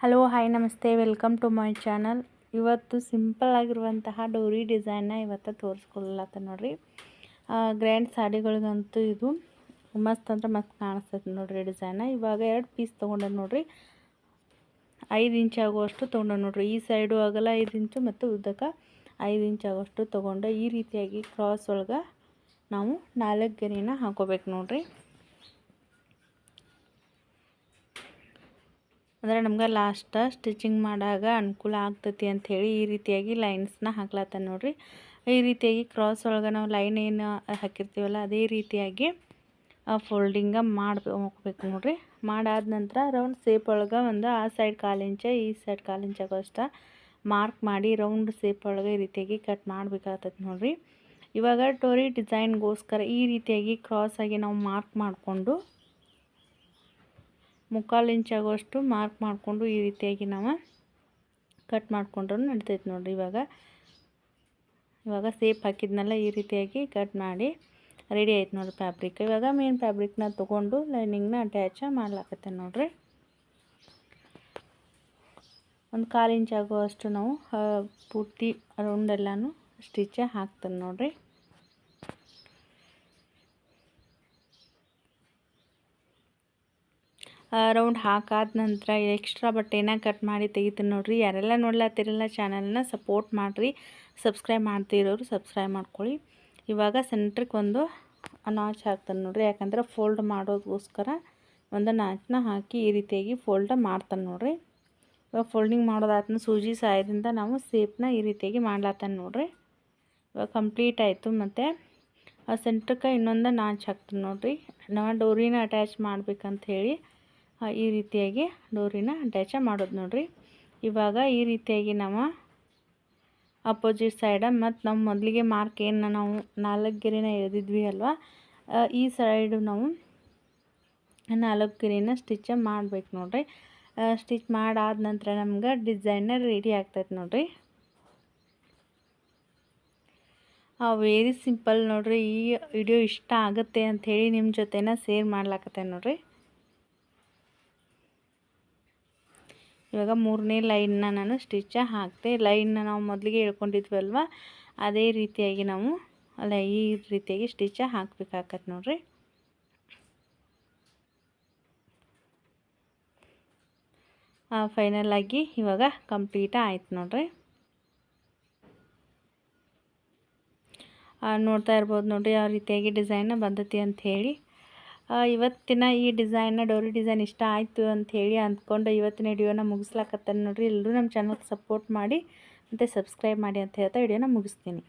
Hello, hi, ನಮಸ್ತೆ. Welcome to my channel. ಇವತ್ತು simple ಆಗಿರುವಂತಹ ಡೋರಿ ಡಿಸೈನ್ನ ಇವತ್ತು ತೋರಿಸ್ಕೊಳ್ಳತ್ತ ನೋಡ್ರಿ. ಗ್ರ್ಯಾಂಡ್ ಸಾಡಿಗಳಿಗಂತೂ ಇದು ಮಸ್ತ್ ಅಂದ್ರೆ ಮಸ್ತ್ ಕಾಣಿಸ್ತೈತೆ ನೋಡ್ರಿ ಡಿಸೈನ. ಇವಾಗ ಎರಡು ಪೀಸ್ ತೊಗೊಂಡೆ ನೋಡ್ರಿ. ಐದು ಇಂಚ್ ಆಗುವಷ್ಟು ತೊಗೊಂಡೆ ನೋಡ್ರಿ. ಈ ಸೈಡು ಆಗಲ್ಲ, ಐದು ಇಂಚು ಮತ್ತು ಉದ್ದಕ್ಕೆ ಐದು ಇಂಚ್ ಆಗುವಷ್ಟು ತೊಗೊಂಡೆ ಈ ರೀತಿಯಾಗಿ ಕ್ರಾಸ್ ಒಳಗೆ ನಾವು ನಾಲ್ಕು ಗೆರೆನ ಹಾಕೋಬೇಕು ನೋಡ್ರಿ. ಅಂದರೆ ನಮ್ಗೆ ಲಾಸ್ಟ್ ಸ್ಟಿಚಿಂಗ್ ಮಾಡಾಗ ಅನುಕೂಲ ಆಗ್ತೈತಿ ಅಂಥೇಳಿ ಈ ರೀತಿಯಾಗಿ ಲೈನ್ಸ್ನ ಹಾಕ್ಲತ್ತ ನೋಡ್ರಿ. ಈ ರೀತಿಯಾಗಿ ಕ್ರಾಸ್ ಒಳಗೆ ನಾವು ಲೈನ್ ಏನು ಹಾಕಿರ್ತೀವಲ್ಲ, ಅದೇ ರೀತಿಯಾಗಿ ಫೋಲ್ಡಿಂಗ ಮಾಡ್ಬೇಕು ನೋಡ್ರಿ. ಮಾಡಾದ ನಂತರ ರೌಂಡ್ ಸೇಪ್ ಒಳಗೆ ಒಂದು ಆ ಸೈಡ್ ಕಾಲು ಇಂಚ, ಈ ಸೈಡ್ ಕಾಲು ಮಾರ್ಕ್ ಮಾಡಿ ರೌಂಡ್ ಸೇಪ್ ಒಳಗೆ ಈ ರೀತಿಯಾಗಿ ಕಟ್ ಮಾಡಬೇಕಾಗ್ತದೆ ನೋಡ್ರಿ. ಇವಾಗ ಟೋರಿ ಡಿಸೈನ್ಗೋಸ್ಕರ ಈ ರೀತಿಯಾಗಿ ಕ್ರಾಸ್ ಆಗಿ ನಾವು ಮಾರ್ಕ್ ಮಾಡಿಕೊಂಡು ಮುಕ್ಕಾಲು ಆಗೋಷ್ಟು ಮಾರ್ಕ್ ಮಾಡಿಕೊಂಡು ಈ ರೀತಿಯಾಗಿ ನಾವು ಕಟ್ ಮಾಡಿಕೊಂಡ್ರೂ ನಡಿತೈತೆ ನೋಡಿರಿ ಇವಾಗ. ಇವಾಗ ಸೇಪ್ ಹಾಕಿದ್ನೆಲ್ಲ ಈ ರೀತಿಯಾಗಿ ಕಟ್ ಮಾಡಿ ರೆಡಿ ಆಯ್ತು ನೋಡಿರಿ ಫ್ಯಾಬ್ರಿಕ್ ಇವಾಗ ಮೇನ್ ಫ್ಯಾಬ್ರಿಕ್ನ ತೊಗೊಂಡು ಲೈನಿಂಗ್ನ ಅಟ್ಯಾಚ ಮಾಡ್ಲಾಕತ್ತೆ ನೋಡಿರಿ. ಒಂದು ಕಾಲು ಇಂಚ್ ಆಗುವಷ್ಟು ನಾವು ಪೂರ್ತಿ ರೌಂಡೆಲ್ಲನೂ ಸ್ಟಿಚ್ ಹಾಕ್ತಾನೆ ನೋಡಿರಿ. ರೌಂಡ್ ಹಾಕಾದ ನಂತರ ಎಕ್ಸ್ಟ್ರಾ ಬಟ್ಟೆನ ಕಟ್ ಮಾಡಿ ತೆಗಿತೀನಿ ನೋಡಿರಿ. ಯಾರೆಲ್ಲ ನೋಡ್ಲತ್ತಿರಲ್ಲ ಚಾನಲ್ನ ಸಪೋರ್ಟ್ ಮಾಡಿರಿ. ಸಬ್ಸ್ಕ್ರೈಬ್ ಮಾಡ್ತಿರೋರು ಸಬ್ಸ್ಕ್ರೈಬ್ ಮಾಡ್ಕೊಳ್ಳಿ. ಇವಾಗ ಸೆಂಟ್ರಿಗೆ ಒಂದು ನಾಚ್ ಹಾಕ್ತಾನೆ ನೋಡಿರಿ. ಯಾಕಂದ್ರೆ ಫೋಲ್ಡ್ ಮಾಡೋದಕ್ಕೋಸ್ಕರ ಒಂದು ನಾಚನ್ನ ಹಾಕಿ ಈ ರೀತಿಯಾಗಿ ಫೋಲ್ಡ್ ಮಾಡ್ತಾನೆ ನೋಡಿರಿ. ಇವಾಗ ಫೋಲ್ಡಿಂಗ್ ಮಾಡೋದಾತನ ಸೂಜಿ ಸಹಾಯದಿಂದ ನಾವು ಸೇಪ್ನ ಈ ರೀತಿಯಾಗಿ ಮಾಡ್ಲಾತಾನೆ ನೋಡಿರಿ. ಇವಾಗ ಕಂಪ್ಲೀಟ್ ಆಯಿತು ಮತ್ತು ಆ ಸೆಂಟ್ರಕ್ಕೆ ಇನ್ನೊಂದು ನಾಚ್ ಹಾಕ್ತಾನೆ ನೋಡಿರಿ. ನಾವು ಡೋರಿನ ಅಟ್ಯಾಚ್ ಮಾಡ್ಬೇಕಂತ ಹೇಳಿ ಈ ರೀತಿಯಾಗಿ ಡೋರಿನ ಅಟ್ಯಾಚ ಮಾಡೋದು ನೋಡ್ರಿ. ಇವಾಗ ಈ ರೀತಿಯಾಗಿ ನಾವು ಅಪೋಸಿಟ್ ಸೈಡ ಮತ್ತು ನಮ್ಮ ಮೊದಲಿಗೆ ಮಾರ್ಕ್ ಏನು ನಾವು ನಾಲ್ಕು ಗೆರೆನ ಎಳೆದಿದ್ವಿ ಅಲ್ವಾ? ಈ ಸೈಡು ನಾವು ನಾಲ್ಕು ಗೆರೆನ ಸ್ಟಿಚ್ ಮಾಡಬೇಕು ನೋಡ್ರಿ. ಸ್ಟಿಚ್ ಮಾಡಾದ ನಂತರ ನಮ್ಗೆ ಡಿಸೈನ ರೆಡಿ ಆಗ್ತೈತೆ ನೋಡ್ರಿ. ವೆರಿ ಸಿಂಪಲ್ ನೋಡ್ರಿ. ಈ ವಿಡಿಯೋ ಇಷ್ಟ ಆಗುತ್ತೆ ಅಂಥೇಳಿ ನಿಮ್ಮ ಜೊತೆನ ಸೇರ್ ಮಾಡ್ಲಾಕತ್ತೆ ನೋಡ್ರಿ. ಇವಾಗ ಮೂರನೇ ಲೈನ್ನ ನಾನು ಸ್ಟಿಚ್ ಹಾಕ್ತೆ ಲೈನ್ನ ನಾವು ಮೊದಲಿಗೆ ಹೇಳ್ಕೊಂಡಿದ್ವಲ್ವ, ಅದೇ ರೀತಿಯಾಗಿ ನಾವು ಅಲ್ಲ, ಈ ರೀತಿಯಾಗಿ ಸ್ಟಿಚ್ ಹಾಕ್ಬೇಕಾಗತ್ತೆ ನೋಡ್ರಿ. ಫೈನಲ್ ಆಗಿ ಇವಾಗ ಕಂಪ್ಲೀಟ್ ಆಯ್ತು ನೋಡ್ರಿ. ನೋಡ್ತಾ ಇರ್ಬೋದು ನೋಡ್ರಿ ಯಾವ ರೀತಿಯಾಗಿ ಡಿಸೈನ್ ಬಂದತಿ ಅಂತ ಹೇಳಿ. ಇವತ್ತಿನ ಈ ಡಿಸೈನ್ನ, ಡೋರಿ ಡಿಸೈನ್ ಇಷ್ಟ ಆಯಿತು ಹೇಳಿ ಅಂದ್ಕೊಂಡು ಇವತ್ತಿನ ವಿಡಿಯೋನ ಮುಗಿಸ್ಲಾಕತ್ತಾನೆ ನೋಡಿರಿ. ಎಲ್ಲರೂ ನಮ್ಮ ಚಾನಲ್ಗೆ ಸಪೋರ್ಟ್ ಮಾಡಿ ಮತ್ತು ಸಬ್ಸ್ಕ್ರೈಬ್ ಮಾಡಿ ಅಂತ ಹೇಳ್ತಾ ವಿಡಿಯೋನ ಮುಗಿಸ್ತೀನಿ.